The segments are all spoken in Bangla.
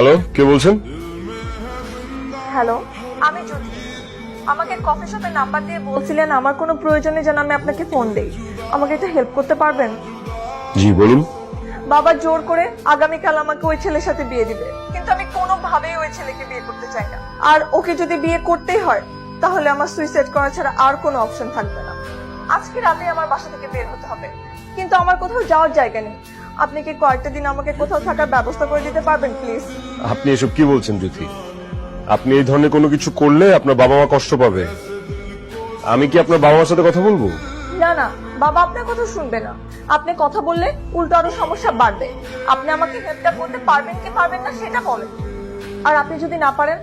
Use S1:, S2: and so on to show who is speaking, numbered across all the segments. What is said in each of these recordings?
S1: হ্যালো কে বলছেন?
S2: হ্যালো আমি জ্যোতি। আমাকে কফি শপে নাম্বার দিয়ে বলছিলেন আমার কোনো প্রয়োজনে যেন আমি আপনাকে ফোন দেই। আমাকে একটু হেল্প করতে পারবেন?
S1: জি বলুন।
S2: বাবা জোর করে আগামীকাল আমাকে ওই ছেলের সাথে বিয়ে দিবে। কিন্তু আমি কোনোভাবেই ওই ছেলেকে বিয়ে করতে চাই না। আর ওকে যদি বিয়ে করতেই হয় তাহলে আমার সুইসাইড করা ছাড়া আর কোনো অপশন থাকবে না। আজকে রাতে আমার বাসা থেকে বের হতে হবে। কিন্তু আমার কোথাও যাওয়ার জায়গা নেই। আপনি কি কয়েকটা দিন আমাকে কোথাও থাকার ব্যবস্থা করে দিতে পারবেন প্লিজ?
S1: আপনি এসব কি বলছেন জ্যোতি? আপনি এই ধরনের কোনো কিছু করলে আপনার বাবা মা কষ্ট পাবে। আমি কি আপনার বাবা মার সাথে কথা বলব?
S2: না না বাবা আপনার কথা শুনবে না। আপনি কথা বললে উল্টো আরও সমস্যা বাড়বে। আপনি আমাকে হেল্পটা করতে পারবেন কি পারবেন না সেটা বলেন। আর আপনি যদি না পারেন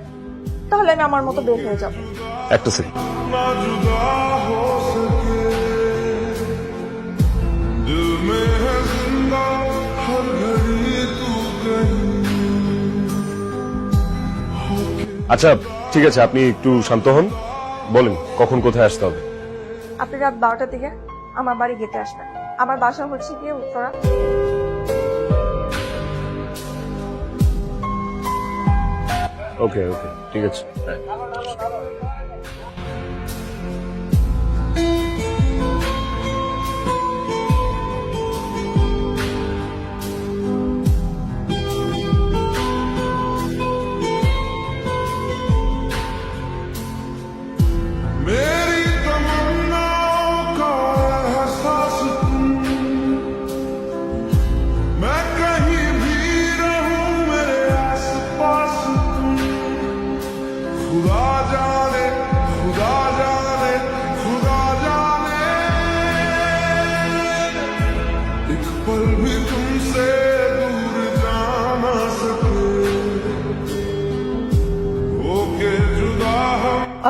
S2: তাহলে আমি আমার মতো বের হয়ে যাব।
S1: একটা সেকেন্ড আচ্ছা ঠিক আছে আপনি একটু শান্ত হন। বলেন কখন কোথায় আসতে হবে?
S2: আপনি রাত বারোটার দিকে আমার বাড়ি গেটে আসবেন। আমার বাসা হচ্ছে গিয়ে উত্তরা।
S1: ওকে ওকে ঠিক আছে।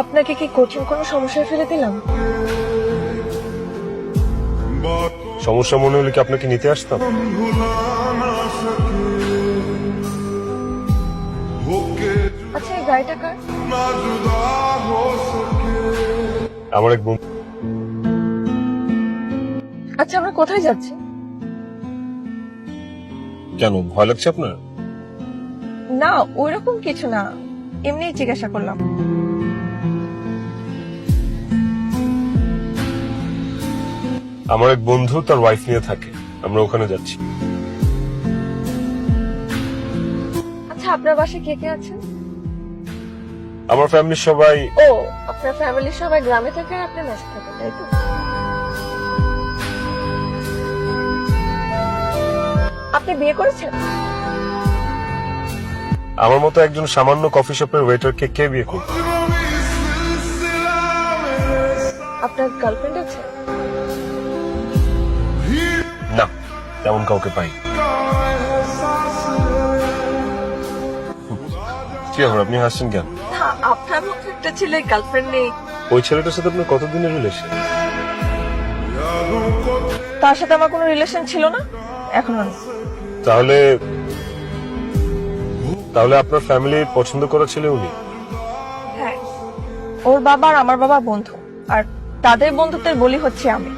S2: আপনাকে কি কঠিন কোনো সমস্যায় ফেলে দিলাম?
S1: সমস্যা মনে হলে কি আপনাকে নিতে আসতাম?
S2: আচ্ছা এই গাড়িটা কার?
S1: আমার এক বন্ধু
S2: আচ্ছা আমরা কোথায় যাচ্ছি?
S1: কেন ভয় লাগছে আপনার?
S2: না ওইরকম কিছু না। এমনি জিজ্ঞাসা করলাম।
S1: আমার এক বন্ধু তার ওয়াইফ নিয়ে থাকে। আমরা ওখানে যাচ্ছি।
S2: আচ্ছা আপনার বাসায় কে কে আছেন?
S1: আমার ফ্যামিলির সবাই
S2: ও আপনার ফ্যামিলির সবাই গ্রামে থাকে আর আপনি মেসে থাকেন তাই তো? আপনি বিয়ে করেছেন?
S1: আমার মতো একজন সামান্য কফি শপের ওয়েটারকে কে বিয়ে করবে?
S2: আপনার গার্লফ্রেন্ড আছে?
S1: না তেমন কাউকে পাই। কি খবর? আপনি হাসছেন কেন?
S2: আপনার মতো একটা ছেলে গার্লফ্রেন্ড নেই।
S1: ওই ছেলেটার সাথে আপনার কতদিনের রিলেশন
S2: তার সাথে আমার কোনো রিলেশন ছিল না এখনও
S1: তাহলে তাহলে আপনার ফ্যামিলি পছন্দ করা ছেলে উনি?
S2: হ্যাঁ, ওর বাবা আর আমার বাবা বন্ধু আর তাদের বন্ধুত্বের বলি হচ্ছে আমি।